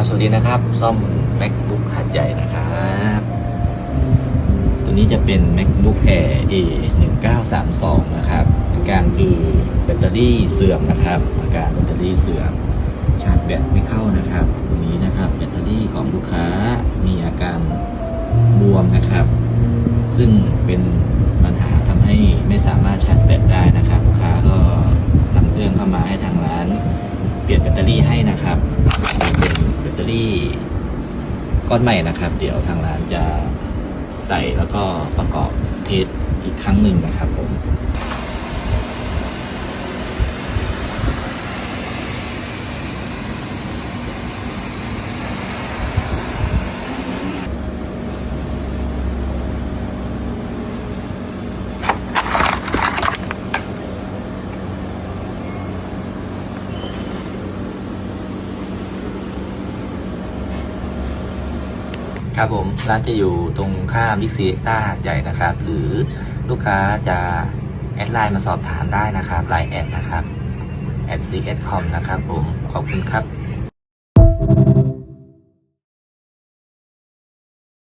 ับสวัสดีนะครับ ซ่อม macbook หัดใหญ่นะครับ ตัวนี้จะเป็น macbook air a 1 9 3 2นะครับอาการคือแบตเตอรี่เสื่อมนะครับอาการแบตเตอรี่เสื่อม ชาร์จแบตไม่เข้านะครับ ตัวนี้นะครับแบตเตอรี่ของลูกค้ามีอาการบวมนะครับ ซึ่งเป็นปัญหาทำให้ไม่สามารถชาร์จแบตได้นะครับ ลูกค้าก็นำเครื่องเข้ามาให้ทางร้าน เปลี่ยนแบตเตอรี่ให้นะครับ เป็นแบตเตอรี่ ก้อนใหม่นะครับ เดี๋ยวทางร้านจะใส่แล้วก็ประกอบเทสอีกครั้งหนึ่งนะครับผม ครับผมร้านจะอยู่ตรงข้ามวิกซีต้าหาใหญ่นะครับ หรือลูกค้าจะแอดไลน์มาสอบถามได้นะครับไลน์แอดนะครับ at cs com นะครับผมขอบคุณครับ